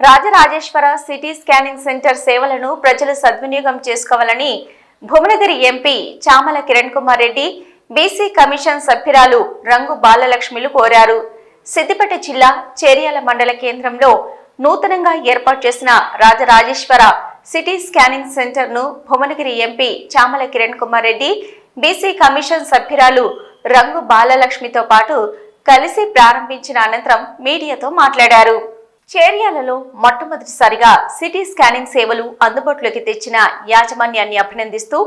Rajarajeshwara city scanning centre సేవలను ప్రజలు సద్వినియోగం చేసుకోవాలని Bhuvanagiri MP Chamala Kiran Kumar Reddy BC commission సభ్యురాలు రంగు బాలలక్ష్మిలు కోరారు. సిద్దిపేట జిల్లా చేర్యాల మండల కేంద్రంలో నూతనంగా ఏర్పాటు చేసిన రాజరాజేశ్వర సిటీ స్కానింగ్ సెంటర్ను Bhuvanagiri MP Chamala Kiran Kumar Reddy BC commission సభ్యురాలు రంగు బాలలక్ష్మితో పాటు కలిసి ప్రారంభించిన అనంతరం మీడియాతో మాట్లాడారు. చేర్యాలలో మొట్టమొదటిసారిగా సిటీ స్కానింగ్ సేవలు అందుబాటులోకి తెచ్చిన యాజమాన్యాన్ని అభినందిస్తూ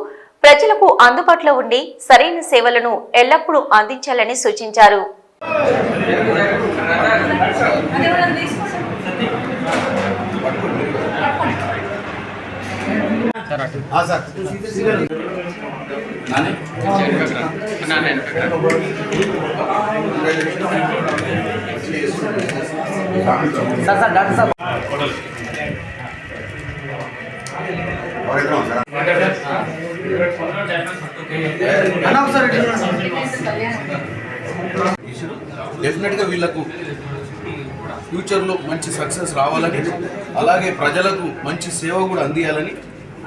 ప్రజలకు అందుబాటులో ఉండి సరైన సేవలను ఎల్లప్పుడూ అందించాలని సూచించారు. సార్ సార్ డాక్టర్ సార్ డెఫినెట్గా వీళ్ళకు ఫ్యూచర్లో మంచి సక్సెస్ రావాలని అలాగే ప్రజలకు మంచి సేవ కూడా అందియాలని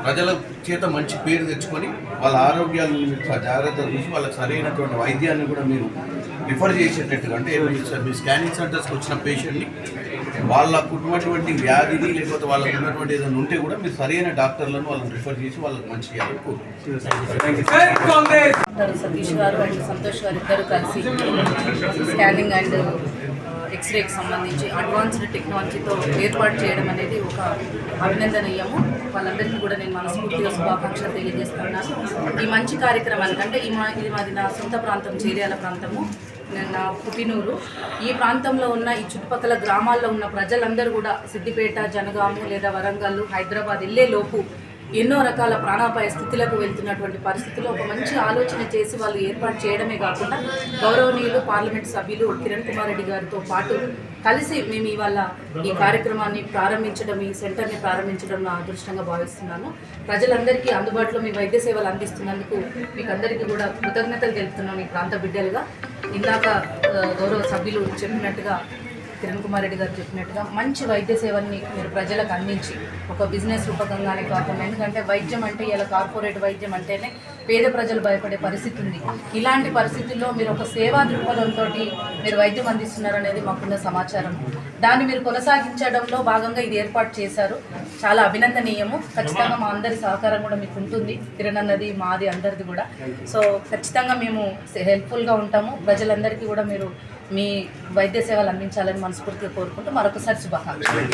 ప్రజల చేత మంచి పేరు తెచ్చుకొని వాళ్ళ ఆరోగ్యాలను జాగ్రత్త చూసి వాళ్ళకి సరైనటువంటి వైద్యాన్ని కూడా మీరు రిఫర్ చేసేటట్టుగా అంటే మీ స్కానింగ్ సెంటర్స్కి వచ్చిన పేషెంట్ని వాళ్ళకు ఉన్నటువంటి వ్యాధిని లేకపోతే వాళ్ళకు ఉన్నటువంటి ఏదైనా ఉంటే కూడా మీరు సరైన డాక్టర్లను వాళ్ళని రిఫర్ చేసి వాళ్ళకి మంచి చేయాలని కోరుకుంటున్నారు డాక్టర్ సతీష్ గారు అండ్ సంతోష్ గారు ఇద్దరు కలిసి స్కానింగ్ అండ్ ఎక్స్రేకి సంబంధించి అడ్వాన్స్డ్ టెక్నాలజీతో ఏర్పాటు చేయడం అనేది ఒక అభినందనీయము. వాళ్ళందరికీ కూడా నేను మనస్ఫూర్తిగా శుభాకాంక్షలు తెలియజేస్తున్నాను. ఈ మంచి కార్యక్రమానికి అంటే ఈ మా ఇది మాది నా సొంత ప్రాంతం చేరియాల ప్రాంతము. నా పుట్టినూరు. ఈ ప్రాంతంలో ఉన్న ఈ చుట్టుపక్కల గ్రామాల్లో ఉన్న ప్రజలందరూ కూడా సిద్దిపేట జనగాము లేదా వరంగల్ హైదరాబాద్ వెళ్ళే లోపు ఎన్నో రకాల ప్రాణాపాయ స్థితులకు వెళ్తున్నటువంటి పరిస్థితుల్లో ఒక మంచి ఆలోచన చేసి వాళ్ళు ఏర్పాటు చేయడమే కాకుండా గౌరవనీయులు పార్లమెంట్ సభ్యులు కిరణ్ కుమార్ రెడ్డి గారితో పాటు కలిసి మేము ఇవాళ ఈ కార్యక్రమాన్ని ప్రారంభించడం ఈ సెంటర్ని ప్రారంభించడం నా అదృష్టంగా భావిస్తున్నాను. ప్రజలందరికీ అందుబాటులో మీ వైద్య సేవలు అందిస్తున్నందుకు మీకు అందరికీ కూడా కృతజ్ఞతలు తెలుపుతున్నాం ఈ ప్రాంత బిడ్డలుగా. ఇందాక గౌరవ సభ్యులు చెప్పినట్టుగా కిరణ్ కుమార్ రెడ్డి గారు చెప్పినట్టుగా మంచి వైద్య సేవల్ని మీరు ప్రజలకు అందించి ఒక బిజినెస్ రూపకంగానే కాకుండా ఎందుకంటే వైద్యం అంటే ఇలా కార్పొరేట్ వైద్యం అంటేనే పేద ప్రజలు భయపడే పరిస్థితి ఉంది. ఇలాంటి పరిస్థితుల్లో మీరు ఒక సేవా దృక్పథంతో మీరు వైద్యం అందిస్తున్నారనేది మాకున్న సమాచారం. దాన్ని మీరు కొనసాగించడంలో భాగంగా ఇది ఏర్పాటు చేశారు. చాలా అభినందనీయము. ఖచ్చితంగా మా అందరి సహకారం కూడా మీకు ఉంటుంది. కిరణ్ మాది అందరిది కూడా. సో ఖచ్చితంగా మేము హెల్ప్ఫుల్గా ఉంటాము. ప్రజలందరికీ కూడా మీరు మీ వైద్య సేవలు అందించాలని మనస్ఫూర్తిగా కోరుకుంటూ మరొకసారి శుభాకాంక్షలు.